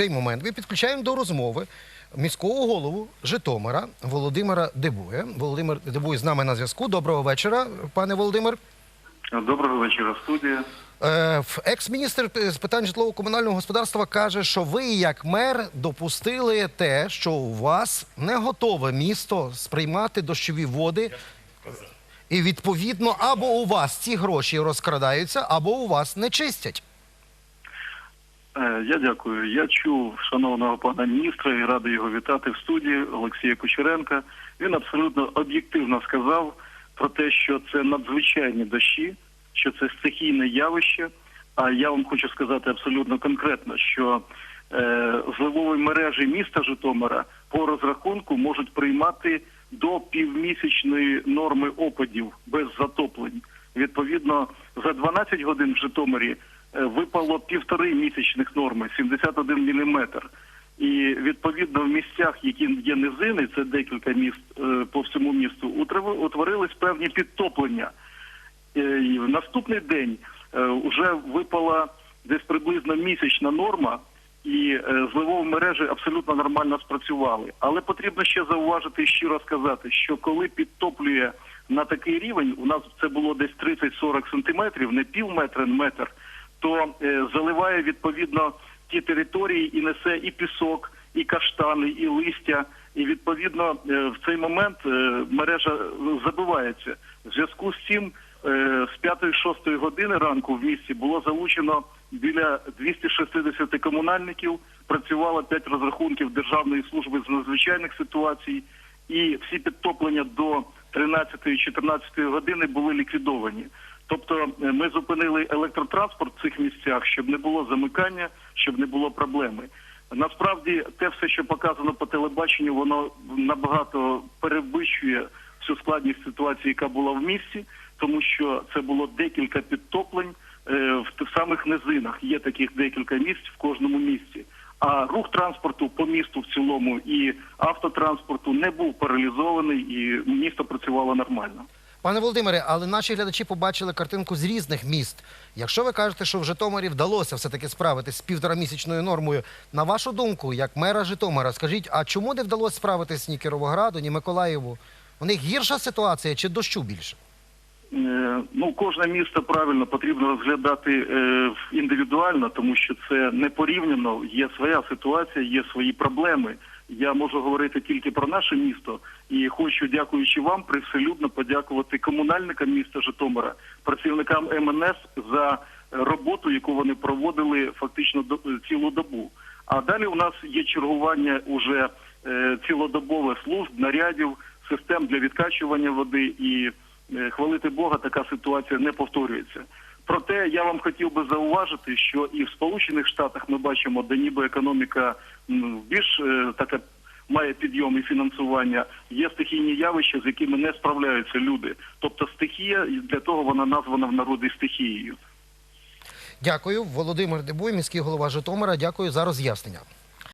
цей момент ми підключаємо до розмови міського голову Житомира Володимира Дебуя. Володимир Дебуй з нами на зв'язку. Доброго вечора, пане Володимир. Доброго вечора, студія. Е, в- Екс-міністр з питань житлово-комунального господарства каже, що ви, як мер, допустили те, що у вас не готове місто сприймати дощові води. І відповідно, або у вас ці гроші розкрадаються, або у вас не чистять. Е, Я дякую. Я чув шановного пана міністра і радий його вітати в студії Олексія Кучеренка. Він абсолютно об'єктивно сказав про те, що це надзвичайні дощі, що це стихійне явище. А я вам хочу сказати абсолютно конкретно, що е, зливові мережі міста Житомира по розрахунку можуть приймати до півмісячної норми опадів без затоплень. Відповідно, за 12 годин в Житомирі випало півтори місячних норми 71 міліметр. І відповідно в місцях, які є низини, це декілька міст е, по всьому місту, утворились певні підтоплення. Е, і в наступний день вже випала десь приблизно місячна норма, і е, зливові мережі абсолютно нормально спрацювали. Але потрібно ще зауважити і щиро сказати, що коли підтоплює на такий рівень, у нас це було десь 30-40 сантиметрів, не пів метра, метр, то е, заливає відповідно ті території і несе і пісок, і каштани, і листя. І відповідно е, в цей момент е, мережа забивається. В зв'язку з цим з 5-6 години ранку в місті було залучено біля 260 комунальників. Працювало 5 розрахунків Державної служби з надзвичайних ситуацій, і всі підтоплення до 13-14 години були ліквідовані. Тобто е, ми зупинили електротранспорт в цих місцях, щоб не було замикання, щоб не було проблеми. Насправді, те все, що показано по телебаченню, воно набагато перевищує всю складність ситуації, яка була в місті, тому що це було декілька підтоплень е, в тих самих низинах. Є таких декілька місць в кожному місці. А рух транспорту по місту в цілому і автотранспорту не був паралізований, і місто працювало нормально. Пане Володимире, але наші глядачі побачили картинку з різних міст. Якщо ви кажете, що в Житомирі вдалося все-таки справитись з півторамісячною нормою, на вашу думку, як мера Житомира, скажіть, а чому не вдалося справитись ні Кіровограду, ні Миколаєву? У них гірша ситуація чи дощу більше? Е, Ну, кожне місто правильно потрібно розглядати е, індивідуально, тому що це не порівняно. Є своя ситуація, є свої проблеми. Я можу говорити тільки про наше місто, і хочу, дякуючи вам, привселюдно подякувати комунальникам міста Житомира, працівникам МНС за роботу, яку вони проводили фактично цілу добу. А далі у нас є чергування уже е, цілодобове служб, нарядів, систем для відкачування води і е, хвалити Бога, така ситуація не повторюється. Проте я вам хотів би зауважити, що і в Сполучених Штатах ми бачимо, де ніби економіка більш е, така має підйом і фінансування. Є стихійні явища, з якими не справляються люди. Тобто стихія для того вона названа в народі стихією. Дякую. Володимир Дебуй, міський голова Житомира. Дякую за роз'яснення.